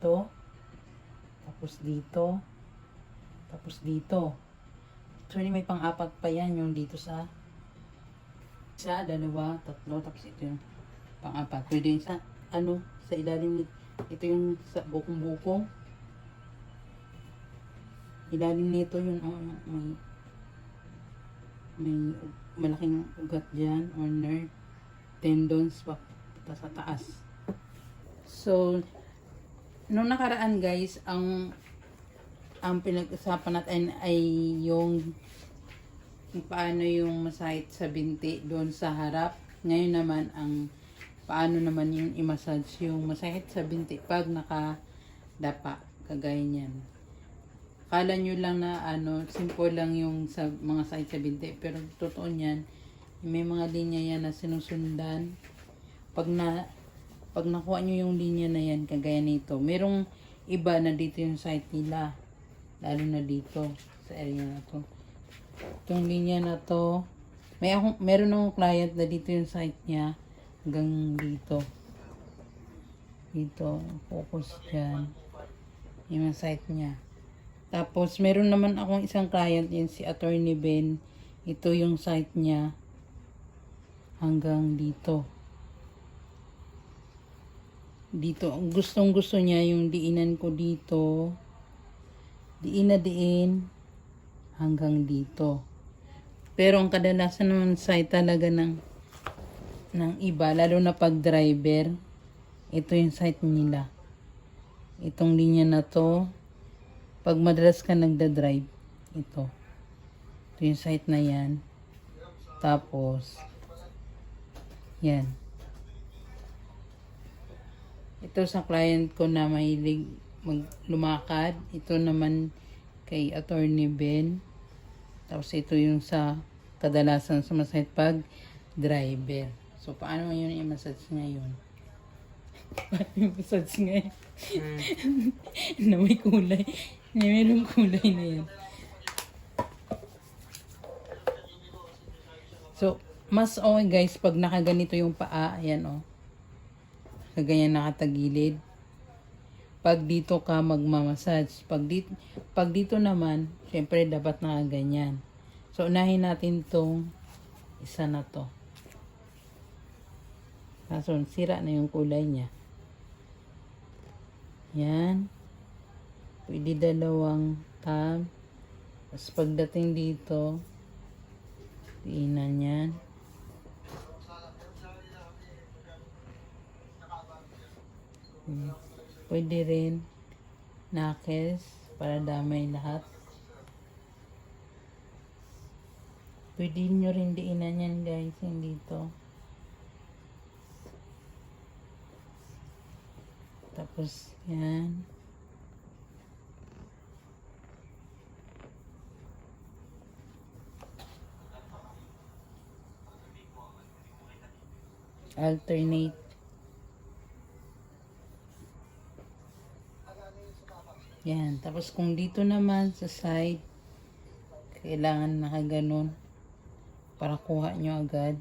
dito. Tapos dito. Tapos dito. Actually, may pang-apat pa yan yung dito sa isa, dalawa, tatlo, tapos ito yung pang-apat. Pwede sa, ano, sa ilalim, ito yung sa bukong-bukong. Ilalim nito yung oh, may may malaking ugat dyan or nerve tendons pa sa taas. So, nung nakaraan guys, ang ang pinag-usapan natin ay yung paano yung masahit sa binti doon sa harap. Ngayon naman ang paano naman yung i-massage yung masahit sa binti pag nakadapa kagaya niyan. Kala nyo lang na ano, simple lang yung sa mga sakit sa binti. Pero totoo niyan, may mga linya yan na sinusundan. Pag na pag nakuha nyo yung linya na yan, kagaya nito, merong iba na dito yung site nila. Lalo na dito, sa area na to. Itong linya na to, may akong, meron akong client na dito yung site niya, hanggang dito. Dito, focus dyan. Yung site niya. Tapos, meron naman akong isang client, yun si Attorney Ben. Ito yung site niya hanggang dito. Dito, gustong gusto niya yung diinan ko dito. Diin na diin hanggang dito. Pero ang kadalasan naman site talaga ng ng iba, lalo na pag driver, ito yung site nila. Itong linya na to, pag madalas ka nagda-drive, ito. Ito yung site na yan. Tapos, yan. Ito sa client ko na mahilig mag lumakad. Ito naman kay Attorney Ben. Tapos ito yung sa kadalasan sa masahit pag driver. So, paano mo yun i-massage ngayon? paano i-massage ngayon? na may kulay. Na mayroong kulay na yan. So, mas okay guys pag nakaganito yung paa. Ayan oh. Kaganyan nakatagilid. Pag dito ka magmamassage. Pag dito, pag dito naman, syempre dapat nakaganyan. So, unahin natin tong isa na to. Kaso, sira na yung kulay niya. Yan. Pwede dalawang tab. Tapos pagdating dito, diinan yan. Pwede rin knuckles para damay lahat. Pwede nyo rin diinan yan guys, yung dito. Tapos yan. Alternate. Yan. Tapos kung dito naman sa side, kailangan nakaganon para kuha nyo agad.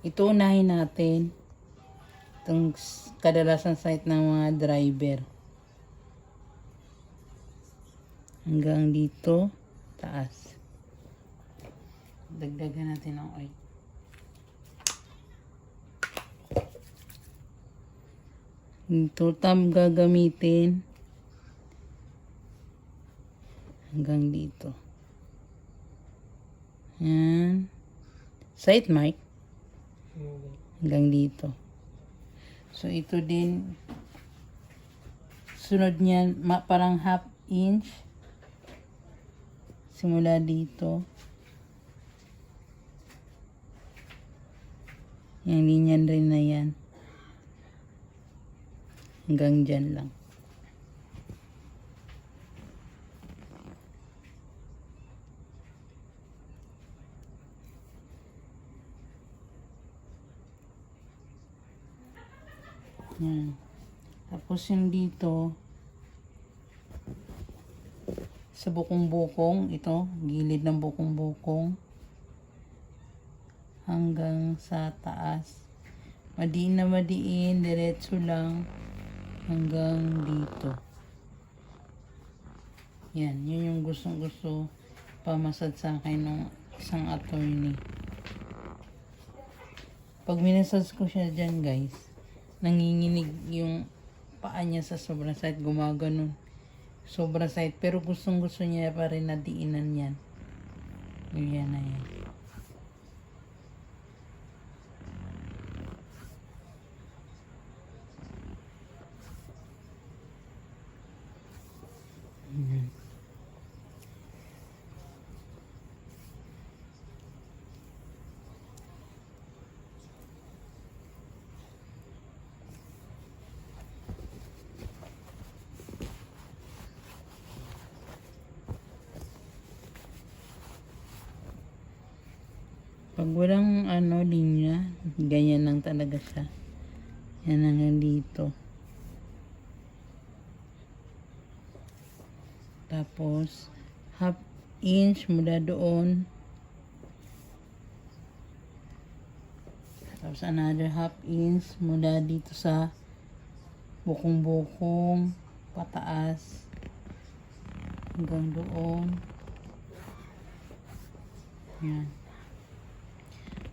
Ito unahin natin. Itong kadalasan site ng mga driver. Hanggang dito, taas. Dagdagan natin ng oil. Ito tam gagamitin hanggang dito. Yan. Side mic. Hanggang dito. So, ito din. Sunod niyan, ma- parang half inch. Simula dito. Yan, linyan rin na yan. Hanggang dyan lang. Yan. Tapos yung dito, sa bukong-bukong, ito, gilid ng bukong-bukong, hanggang sa taas. Madiin na madiin, diretso lang. hanggang dito. Yan, yun yung gustong gusto pamasad sa akin ng isang attorney. Pag minasage ko siya dyan guys, nanginginig yung paa niya sa sobrang side, gumaganon. Sobrang side, pero gustong gusto niya pa rin na diinan yan. Yun yan na yan. Pag walang ano, linya, ganyan lang talaga siya. Yan hanggang dito. Tapos, half inch mula doon. Tapos another half inch mula dito sa bukong-bukong pataas hanggang doon. Yan.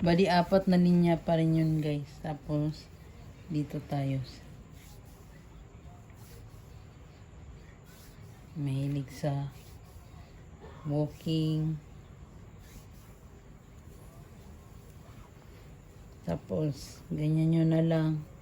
Bali, apat na linya pa rin yun, guys. Tapos, dito tayo. Mahilig sa walking. Tapos, ganyan nyo na lang.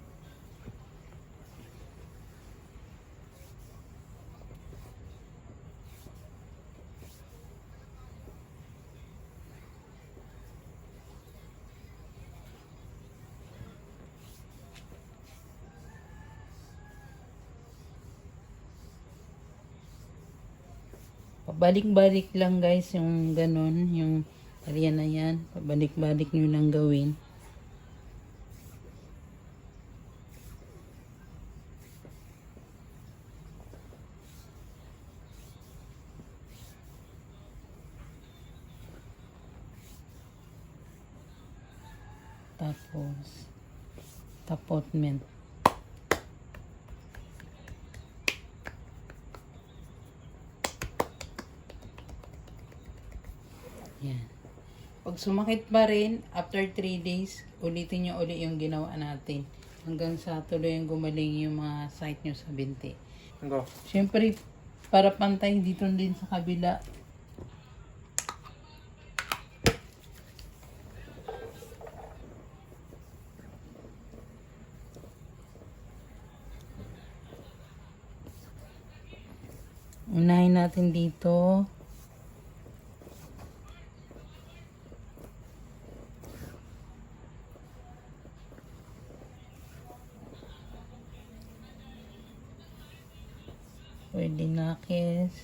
Pabalik-balik lang guys yung ganon, yung area na yan. Pabalik-balik nyo lang gawin. Tapos, tapotment. Pag sumakit pa rin, after 3 days, ulitin nyo uli yung ginawa natin. Hanggang sa tuloy yung gumaling yung mga site nyo sa binti. Go. Siyempre, para pantay dito din sa kabila. Unahin natin dito. Nakis.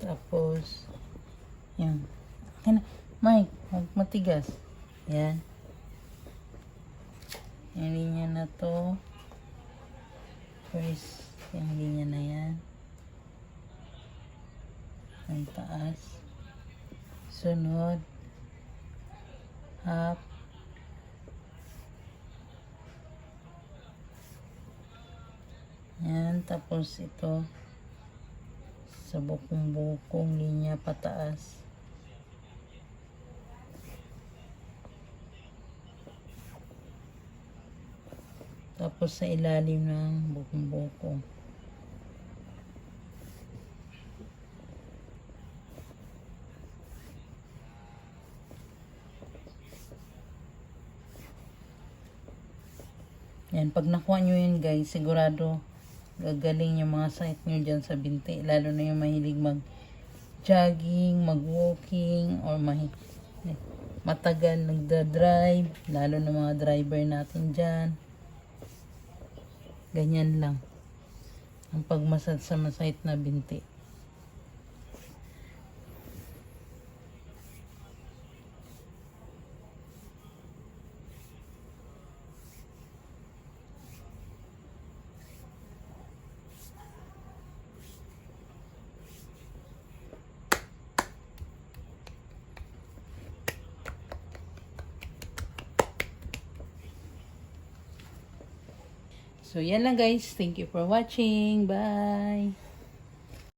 Tapos, yan. Akin na. Mike, matigas. Yan. Yung linya na to. First, yung linya na yan. Ang taas. Sunod half yan tapos ito. Sa bukong-bukong linya pataas. Tapos sa ilalim ng bukong-bukong Yan, pag nakuha nyo yun guys, sigurado gagaling yung mga site nyo dyan sa binti. Lalo na yung mahilig mag jogging, mag walking, or mahi matagal nagda-drive. Lalo na mga driver natin dyan. Ganyan lang. Ang pagmasad sa masite na binti. So, yan lang guys. Thank you for watching. Bye!